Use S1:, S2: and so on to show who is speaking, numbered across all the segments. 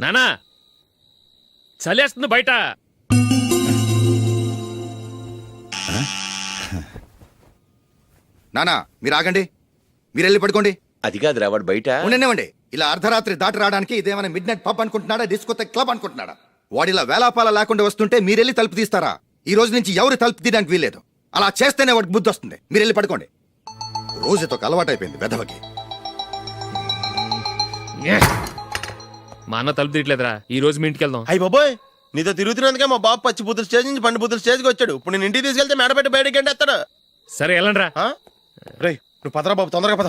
S1: నానా చలేస్తుంది బయట.
S2: నానా మీరు ఆగండి. మీరు వెళ్ళి పడుకోండి.
S3: అది కాదురా వాడు బయట.
S2: ఉండనివ్వండి. ఇలా అర్ధరాత్రి దాటి రావడానికి ఇదేమైనా మిడ్ నైట్ పబ్ అనుకుంటున్నాడా డిస్కోతే క్లబ్ అనుకుంటున్నాడా? వాడిలా వేలాపాల లేకుండా వస్తుంటే మీరెళ్ళి తలుపు తీస్తారా? ఈ రోజు నుంచి ఎవరు తలుపు తీయడానికి వీల్లేదు. అలా చేస్తేనే వాడికి బుద్ధి వస్తుంది. మీరు వెళ్ళి పడుకోండి. రోజుతో అలవాటైపోయింది వెధవకి
S1: ఏ. మా అన్న తలుపు తీయట్లేదురా. ఈ రోజు మీ ఇంటికి వెళ్దాం.
S3: అయ్యి బాబోయ్ నీతో తిరుగుతున్నందుకే మా బాబు పచ్చి బుద్ధుల స్టేజ్ నుంచి పండు బుద్ధుల స్టేజ్కి వచ్చాడు. ఇప్పుడు నేను ఇంటికి తీసుకెళ్తే మేడ పెట్టి బయటకి ఎండేస్తాడు
S1: సరే వెళ్ళండి రా
S3: రే నువ్వు పదరా బాబు తొందరగా పద.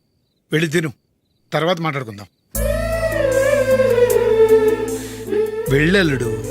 S4: వెళ్ళి తిను. తర్వాత మాట్లాడుకుందాం. వెళ్ళల్లుడు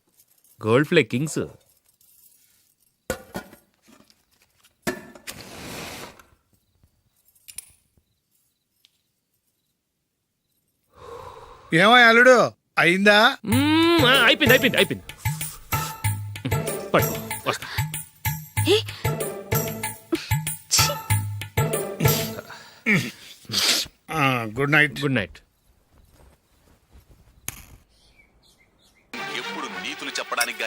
S1: Gold Flake Kings.
S4: ఏమో అల్లుడు అయిందా?
S1: మ్మ్, ఆ, అయిపోయింది అయిపోయింది అయిపోయింది. పట్టుకో వస్తా.
S5: ఏ? ఛీ!
S4: ఆ, గుడ్ నైట్.
S1: Good night.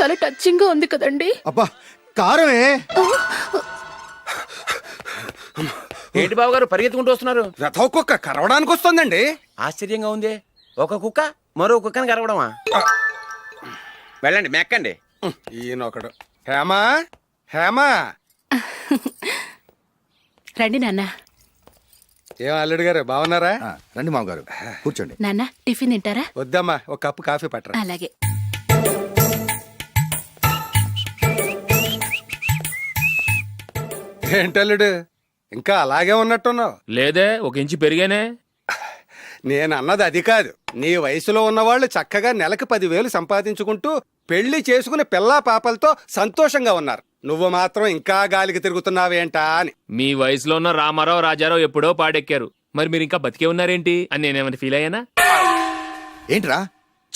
S6: చాలా టచింగ్గా ఉంది కదండి.
S2: అబ్బా కారమే.
S3: ఏంటి బాబు గారు పరిగెత్తుకుంటూ వస్తున్నారు?
S7: రథ కుక్క కరవడానికి వస్తుందండి.
S3: ఆశ్చర్యంగా ఉంది. ఒక కుక్క మరో కుక్కని కరవడమా? వెళ్ళండి మెక్కండి.
S7: ఈయనొకడు. హేమా హేమా.
S6: రండి నాన్న.
S7: ఏం అల్లుడు గారు బాగున్నారా?
S2: ఆ, రండి మామగారు కూర్చోండి.
S6: నాన్న టిఫిన్ తింటారా?
S7: వద్దమ్మా ఒక కప్పు కాఫీ పట్టరా.
S6: అలాగే.
S7: ఏంటల్లుడు ఇంకా అలాగే ఉన్నట్టున్నావు?
S1: లేదే ఒక ఇంచు పెరిగానే.
S7: నేను అన్నది అది కాదు. నీ వయసులో ఉన్నవాళ్ళు చక్కగా నెలకు పదివేలు సంపాదించుకుంటూ పెళ్ళి చేసుకుని పిల్లా పాపలతో సంతోషంగా ఉన్నారు. నువ్వు మాత్రం ఇంకా గాలికి తిరుగుతున్నావేంటా అని.
S1: మీ వయసులో ఉన్న రామారావు రాజారావు ఎప్పుడో పాడెక్కారు. మరి మీరు ఇంకా బతికే ఉన్నారేంటి? అని నేనేమైనా ఫీల్ అయ్యానా?
S2: ఏంట్రా?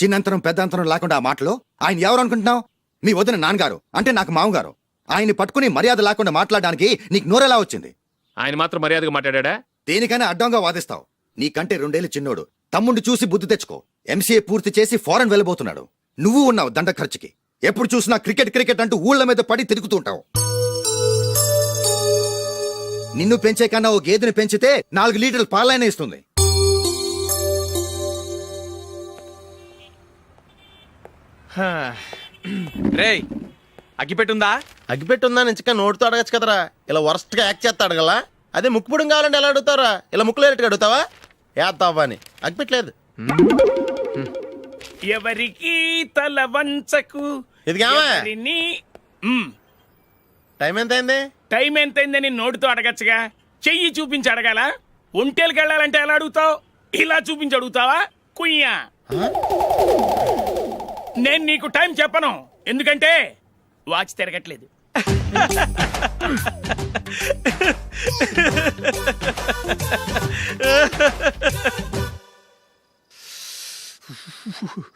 S2: చిన్నంతరం పెద్దంతరం లేకుండా ఆ మాటలు? ఆయన ఎవరు అనుకుంటున్నావు? మీ వదిన నాన్నగారు అంటే నాకు మామగారు. ఆయన్ని పట్టుకుని మర్యాద లేకుండా మాట్లాడడానికి నీకు నోరెలా వచ్చింది?
S1: ఆయన మాత్రం మర్యాదగా మాట్లాడా?
S2: దేనికైనా అడ్డంగా వాదిస్తావు. నీకంటే రెండేళ్ళు చిన్నోడు. తమ్ముడు చూసి బుద్ధి తెచ్చుకో. ఎంసీఏ పూర్తి చేసి ఫారెన్ వెళ్ళబోతున్నాడు. నువ్వు ఉన్నావు దండ ఖర్చుకి. ఎప్పుడు చూసినా క్రికెట్ క్రికెట్ అంటూ ఊళ్ళ మీద పడి తిరుగుతుంటావు. నిన్ను పెంచే కన్నా ఓ గేదెని పెంచితే నాలుగు లీటర్లు పాలైన ఇస్తుంది.
S8: రేయ్ అగ్గిపెట్టుందా?
S3: అగ్గిపెట్టుందా నుంచి నోటితో అడగచ్చు కదరా. ఇలా వరస్ట్గా యాక్ట్ చేస్తా అడగలా అదే ముక్కుపుడం కావాలంటే ఎలా అడుగుతారా ఇలా ముక్కులేటట్టు అడుగుతావా? ఏత్తావా అని. అగ్గిపెట్టలేదు.
S8: ఎవరికి తల వంచకు? ఎవరిని? మ్,
S3: టైం ఎంత అయింది
S8: టైం ఎంతైందని నోటితో అడగచ్చుగా. చెయ్యి చూపించి అడగాల? ఒంటేలకు వెళ్ళాలంటే ఎలా అడుగుతావు? ఇలా చూపించి అడుగుతావా? కుయ్యా. నేను నీకు టైం చెప్పను. ఎందుకంటే వాచ్ తిరగట్లేదు.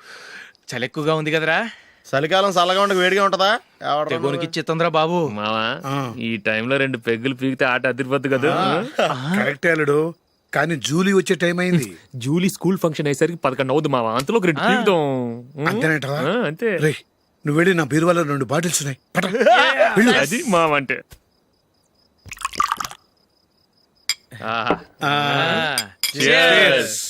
S9: చలి ఎక్కువగా ఉంది కదరా.
S3: చలికాలం చల్లగా ఉండక వేడిగా ఉంటదా?
S9: తెగోనికి ఇచ్చేతుందిరా బాబు.
S1: మావా. ఈ టైంలో రెండు పెగ్గులు పీకితే ఆట అదిరిపోద్దు కదా.
S4: కరెక్టే అల్లుడు. కానీ జూలీ వచ్చే టైం అయింది.
S1: జూలీ స్కూల్ ఫంక్షన్ అయ్యేసరికి పదకొండు అవుద్ది మావా. అంతలో ఒక రెండు పీకుతాం. అంతే.
S4: రే నువ్వు వెళ్ళి నా బీరువాలో రెండు బాటిల్స్ ఉన్నాయి. పట. వెళ్ళు.
S1: అది మావ అంటే.
S4: ఆ,
S1: Cheers.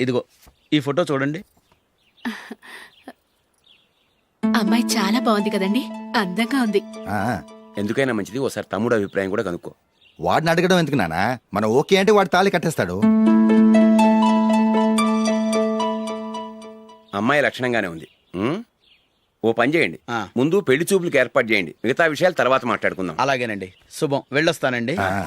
S10: ఇదిగో ఈ ఫోటో చూడండి.
S6: అమ్మాయి చాలా బాగుంది కదండి అందంగా ఉంది.
S2: ఆ,
S10: ఎందుకైనా మంచిది ఓసారి తమ్ముడు అభిప్రాయం కూడా కనుక్కో.
S2: వాడిని అడగడం ఎందుకు నానా? మనం ఓకే అంటే వాడు తాళి కట్టేస్తాడు.
S10: అమ్మాయి లక్షణంగానే ఉంది? ఓ పని చేయండి.
S3: ఆ.
S10: ముందు పెళ్ళి చూపులకు ఏర్పాటు చేయండి. మిగతా విషయాలు తర్వాత మాట్లాడుకుందాం.
S3: అలాగేనండి. శుభం. వెళ్ళొస్తానండి.
S2: ఆ,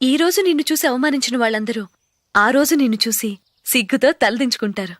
S5: ఈ రోజు నిన్ను చూసి అవమానించిన వాళ్ళందరూ ఆ రోజు నిన్ను చూసి సిగ్గుతో తలదించుకుంటారు.